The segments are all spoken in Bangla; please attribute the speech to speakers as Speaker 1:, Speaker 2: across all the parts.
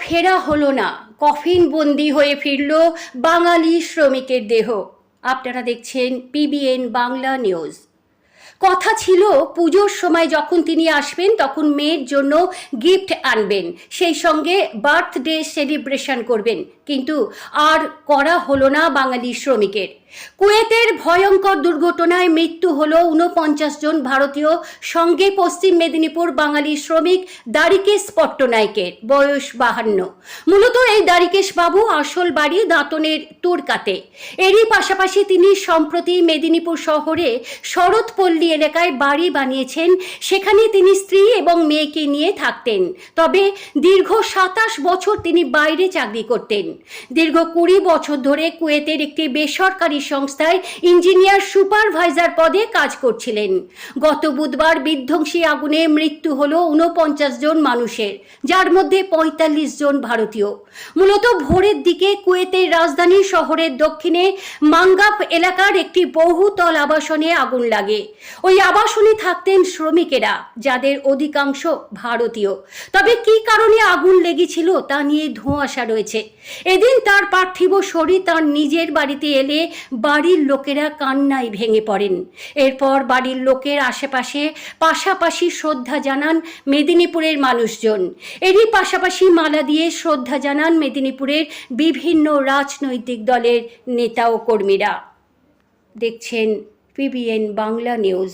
Speaker 1: ফেরা হলো না। কফিন বন্দি হয়ে ফিরল বাঙালি শ্রমিকের দেহ। আপনারা দেখছেন পিবিএন বাংলা নিউজ কথা ছিল, পুজোর সময় যখন তিনি আসবেন, তখন মেয়ের জন্য গিফট আনবেন। সেই সঙ্গে বার্থডে সেলিব্রেশন করবেন। কিন্তু আর করা হলো না বাঙালি শ্রমিকের। কুয়েতের ভয়ঙ্কর দুর্ঘটনায় মৃত্যু হল উনপঞ্চাশ জন ভারতীয় সঙ্গে পশ্চিম মেদিনীপুর বাঙালি শ্রমিক দারিকেশ পট্টনায়কের। বয়স বাহান্ন। মূলত এই দারিকেশ বাবু আসল বাড়ি দাঁতনের তুরকাতে। এরই পাশাপাশি তিনি সম্প্রতি মেদিনীপুর শহরে শরৎপল্লী এলাকায় বাড়ি বানিয়েছেন। সেখানে তিনি স্ত্রী এবং মেয়েকে নিয়ে থাকতেন। তবে দীর্ঘ সাতাশ বছর তিনি বাইরে চাকরি করতেন। দীর্ঘ কুড়ি বছর ধরে কুয়েতের একটি বেসরকারি সংস্থায় ইঞ্জিনিয়ার সুপারভাইজার পদে কাজ করছিলেন। গত বুধবার বিধ্বংসী আগুনে মৃত্যু হল উনপঞ্চাশ জন মানুষের, যার মধ্যে পঁয়তাল্লিশ জন ভারতীয়। মূলত ভোরের দিকে কুয়েতের রাজধানী শহরের দক্ষিণে মাঙ্গাপ এলাকার একটি বহুতল আবাসনে আগুন লাগে। ওই আবাসনে থাকতেন শ্রমিকেরা, যাদের অধিকাংশ ভারতীয়। তবে কি কারণে আগুন লেগেছিল তা নিয়ে ধোঁয়াশা রয়েছে। এদিন তার পার্থিব শরীর তার নিজের বাড়িতে এলে বাড়ির লোকেরা কান্নায় ভেঙে পড়েন। এরপর বাড়ির লোকের আশেপাশে পাশাপাশি শ্রদ্ধা জানান মেদিনীপুরের মানুষজন। এরই পাশাপাশি মালা দিয়ে শ্রদ্ধা জানান মেদিনীপুরের বিভিন্ন রাজনৈতিক দলের নেতা ও কর্মীরা। দেখছেন পিবিএন বাংলা নিউজ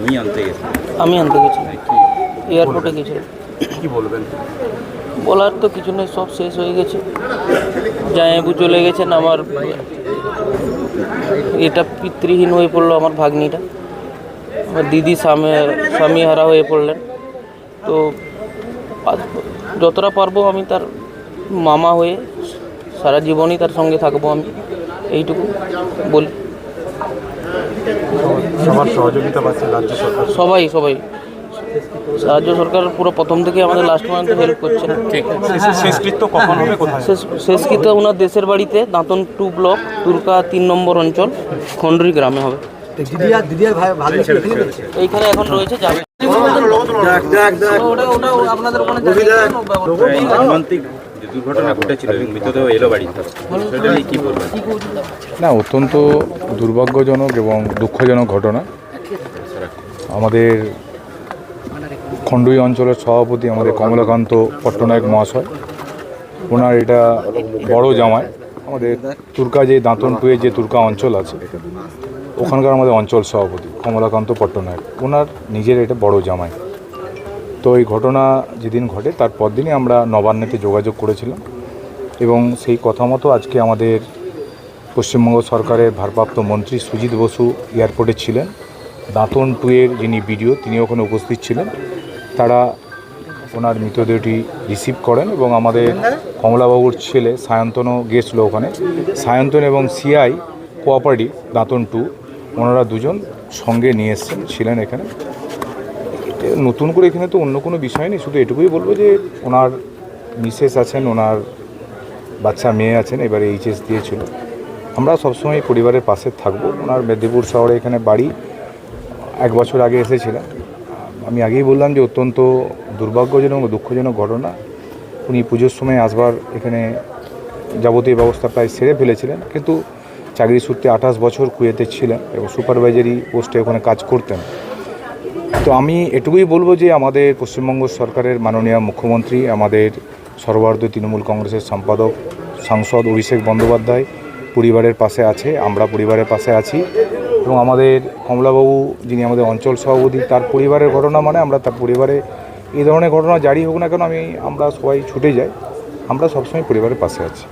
Speaker 2: আমি আনতে গেছি।
Speaker 3: আমি আনতে গেছিলাম এয়ারপোর্টে গেছিলাম।
Speaker 2: কি বলবেন?
Speaker 3: বলার তো কিছু নেই সব শেষ হয়ে গেছে। জায়াবু চলে গেছেন আমার এটা পিতৃহীন হয়ে পড়ল আমার ভাগ্নিটা। আমার দিদি স্বামী স্বামী হারা হয়ে পড়লেন। তো যতটা পারব আমি তার মামা হয়ে সারা জীবনই তার সঙ্গে থাকব আমি। এইটুকু বলি।
Speaker 4: সবার সহযোগিতা পাচ্ছে রাজ্য সরকার।
Speaker 3: সবাই সবাই। রাজ্য সরকার পুরো প্রথম থেকে আমাদের লাস্ট পর্যন্ত হেল্প করছে।
Speaker 4: শেষ- শেষকৃত্য কখন হবে কোথায়?
Speaker 3: শেষ শেষকৃত ওনার দেশের বাড়িতে দাঁতন টু ব্লক তুরকা তিন নম্বর অঞ্চল খন্ডরি গ্রামে হবে। এইখানে এখন রয়েছে যাবে ওটা ওটা আপনাদের ওখানে
Speaker 2: দুর্ঘটনা ঘটেছিল এবং মৃতদেহ এলো বাড়িতে সেটা নিয়ে কি বলবেন?
Speaker 5: না অত্যন্ত দুর্ভাগ্যজনক এবং দুঃখজনক ঘটনা। আমাদের খণ্ডই অঞ্চলের সভাপতি আমাদের কমলাকান্ত পট্টনায়ক মহাশয় ওনার এটা বড় জামাই। আমাদের তুর্কা যে দাঁতন টুয়ে যে তুর্কা অঞ্চল আছে ওখানকার আমাদের অঞ্চল সভাপতি কমলাকান্ত পট্টনায়ক। ওনার নিজের এটা বড় জামাই। তো এই ঘটনা যেদিন ঘটে, তার পরদিনই আমরা নবান্নেতে যোগাযোগ করেছিলাম এবং সেই কথা মতো আজকে আমাদের পশ্চিমবঙ্গ সরকারের ভারপ্রাপ্ত মন্ত্রী সুজিত বসু এয়ারপোর্টে ছিলেন। দাঁতন টুয়ের যিনি বিডিও তিনি ওখানে উপস্থিত ছিলেন। তারা ওনার মৃতদেহটি রিসিভ করেন এবং আমাদের কমলাবাবুর ছেলে সায়ন্তনও গেছিল ওখানে। সায়ন্তন এবং সিআই কোঅপারেটিভ দাঁতন টু, ওনারা দুজন সঙ্গে নিয়ে এসছেন, ছিলেন এখানে। নতুন করে এখানে তো অন্য কোনো বিষয় নেই। শুধু এটুকুই বলব যে ওনার মিসেস আছেন, ওনার বাচ্চা মেয়ে আছেন, এবারে এইচএস দিয়েছিল। আমরা সবসময় পরিবারের পাশে থাকব। ওনার মেদিনীপুর শহরে এখানে বাড়ি এক বছর আগে এসেছিলেন। আমি আগেই বললাম যে অত্যন্ত দুর্ভাগ্যজনক ও দুঃখজনক ঘটনা। উনি পুজোর সময় আসবার এখানে যাবতীয় ব্যবস্থা প্রায় সেরে ফেলেছিলেন। কিন্তু চাকরি সূত্রে আঠাশ বছর কুয়েতে ছিলেন এবং সুপারভাইজারি পোস্টে ওখানে কাজ করতেন। তো আমি এটুকুই বলব যে আমাদের পশ্চিমবঙ্গ সরকারের মাননীয় মুখ্যমন্ত্রী, আমাদের সর্বভারতীয় তৃণমূল কংগ্রেসের সম্পাদক, সাংসদ অভিষেক বন্দ্যোপাধ্যায় পরিবারের পাশে আছে, আমরা পরিবারের পাশে আছি এবং আমাদের কমলাবাবু যিনি আমাদের অঞ্চল সভাপতি, তার পরিবারের ঘটনা মানে আমরা তার পরিবারে এই ধরনের ঘটনা জারি হোক না কেন আমি, আমরা সবাই ছুটে যাই, আমরা সবসময় পরিবারের পাশে আছি।